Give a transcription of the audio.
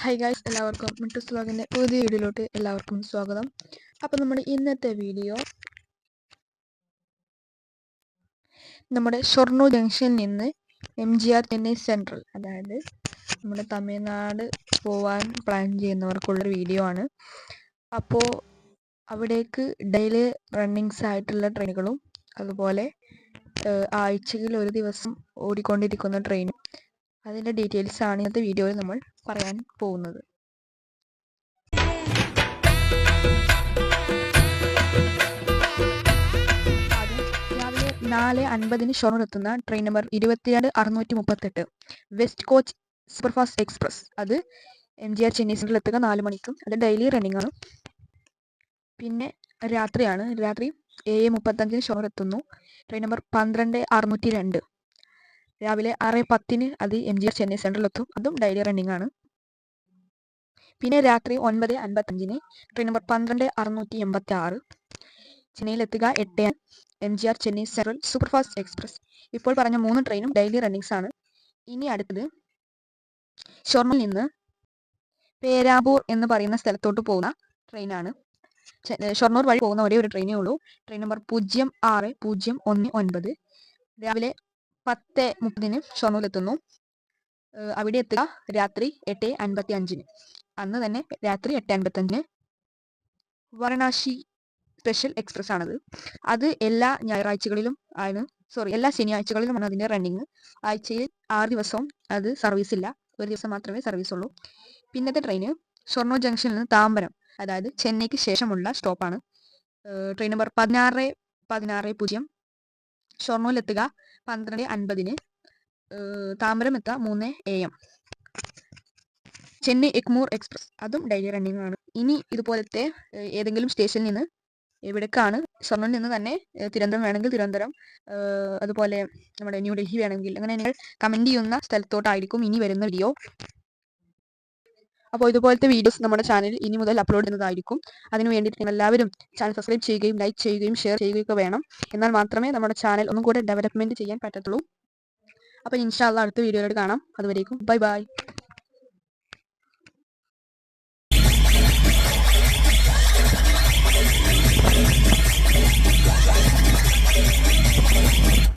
Hi guys എല്ലാവർക്കും മിട്ടൂസ് വ്ലോഗിന്റെ പുതിയ വീഡിയോയിലോട്ട് എല്ലാവർക്കും സ്വാഗതം. അപ്പോൾ നമ്മുടെ ഇന്നത്തെ വീഡിയോ നമ്മുടെ ഷൊർണൂർ ജംഗ്ഷനിൽ നിന്ന് M G R Chennai central അതായത് നമ്മുടെ തമിഴ്നാട് പോവാൻ പ്ലാൻ ചെയ്യുന്നവർക്കുള്ളൊരു വീഡിയോ ആണ്. അപ്പോൾ അവിടേക്ക് ഡെയിലി റണ്ണിങ്സ് ആയിട്ടുള്ള ട്രെയിനുകളും അതുപോലെ ആഴ്ചയിൽ ഒരു ദിവസം ഓടിക്കൊണ്ടിരിക്കുന്ന ട്രെയിനും അതിന്റെ ഡീറ്റെയിൽസ് ആണ് ഇന്നത്തെ വീഡിയോയിൽ നമ്മൾ പറയാൻ പോകുന്നത്. നാല് അൻപതിന് ഷൊർണൂർ എത്തുന്ന ട്രെയിൻ നമ്പർ ഇരുപത്തിരണ്ട് അറുന്നൂറ്റി മുപ്പത്തെട്ട് വെസ്റ്റ് കോച്ച് സൂപ്പർഫാസ്റ്റ് എക്സ്പ്രസ് അത് M G R Chennai central എത്തുക നാല് മണിക്കും. അത് ഡെയിലി റണ്ണിംഗ് ആണ്. പിന്നെ രാത്രിയാണ്. രാത്രി ഏഴ് മുപ്പത്തഞ്ചിന് ഷൊർണൂർ എത്തുന്നു ട്രെയിൻ നമ്പർ പന്ത്രണ്ട് അറുന്നൂറ്റി രണ്ട് രാവിലെ ആറ് പത്തിന് അത് M G R Chennai central എത്തും അതും ഡെയിലി റണ്ണിംഗ് ആണ്. പിന്നെ രാത്രി ഒൻപത് അൻപത്തഞ്ചിന് ട്രെയിൻ നമ്പർ പന്ത്രണ്ട് അറുന്നൂറ്റി എൺപത്തി ആറ് ചെന്നൈയിലെത്തുക എട്ട് M G R Chennai central superfast express ഇപ്പോൾ പറഞ്ഞ മൂന്ന് ട്രെയിനും ഡെയിലി റണ്ണിങ്സ് ആണ്. ഇനി അടുത്തത് ഷൊർണൂരിൽ നിന്ന് പേരാബൂർ എന്ന് പറയുന്ന സ്ഥലത്തോട്ട് പോകുന്ന ട്രെയിനാണ് ഷൊർണൂർ വഴി പോകുന്ന ഒരേ ഒരു ട്രെയിനേ ഉള്ളൂ. ട്രെയിൻ നമ്പർ പൂജ്യം ആറ് പൂജ്യം ഒന്ന് ഒൻപത്. രാവിലെ പത്ത് മുപ്പതിന് ഷൊർണൂരിലെത്തുന്നു. അവിടെ എത്തുക രാത്രി എട്ട് അൻപത്തി അഞ്ചിന് അന്ന് തന്നെ രാത്രി എട്ട് അൻപത്തി അഞ്ചിന് വാരണാസി സ്പെഷ്യൽ എക്സ്പ്രസ് ആണത് അത് എല്ലാ ഞായറാഴ്ചകളിലും ആണ് സോറി എല്ലാ ശനിയാഴ്ചകളിലുമാണ് അതിന്റെ റണ്ണിങ്. ആഴ്ചയിൽ ആറ് ദിവസവും അത് സർവീസ് ഇല്ല ഒരു ദിവസം മാത്രമേ സർവീസ് ഉള്ളൂ പിന്നത്തെ ട്രെയിന് ഷൊർണൂർ ജംഗ്ഷനിൽ നിന്ന് താമ്പരം അതായത് ചെന്നൈക്ക് ശേഷമുള്ള സ്റ്റോപ്പാണ്. ട്രെയിൻ നമ്പർ പതിനാറ് പതിനാറ് പൂജ്യം. ഷൊർണൂരിലെത്തുക പന്ത്രണ്ട് അൻപതിന് താമരമെത്ത മൂന്ന് A M. Chennai Egmore express. അതും ഡെയിലി റണ്ണിംഗ് ആണ്. ഇനി ഇതുപോലത്തെ ഏതെങ്കിലും സ്റ്റേഷനിൽ നിന്ന് എവിടേക്കാണ് ഷൊർണൂരിൽ നിന്ന് തന്നെ തിരുവനന്തപുരം വേണമെങ്കിൽ തിരുവനന്തപുരം അതുപോലെ നമ്മുടെ ന്യൂഡൽഹി വേണമെങ്കിൽ. അങ്ങനെ നിങ്ങൾ കമന്റ് ചെയ്യുന്ന സ്ഥലത്തോട്ടായിരിക്കും ഇനി വരുന്ന വീഡിയോ അപ്പോൾ ഇതുപോലത്തെ വീഡിയോസ് നമ്മുടെ ചാനൽ ഇനി മുതൽ അപ്ലോഡ് ചെയ്യുന്നതായിരിക്കും. അതിനു വേണ്ടിയിട്ട് നിങ്ങൾ എല്ലാവരും ചാനൽ സബ്സ്ക്രൈബ് ചെയ്യുകയും ലൈക്ക് ചെയ്യുകയും ഷെയർ ചെയ്യുകയൊക്കെ വേണം. എന്നാൽ മാത്രമേ നമ്മുടെ ചാനൽ ഒന്നും കൂടെ ഡെവലപ്മെന്റ് ചെയ്യാൻ പറ്റത്തുള്ളൂ. അപ്പോൾ ഇൻഷാല്ല അടുത്ത വീഡിയോയിലോട്ട് കാണാം. അതുവരേക്കും ബൈ ബൈ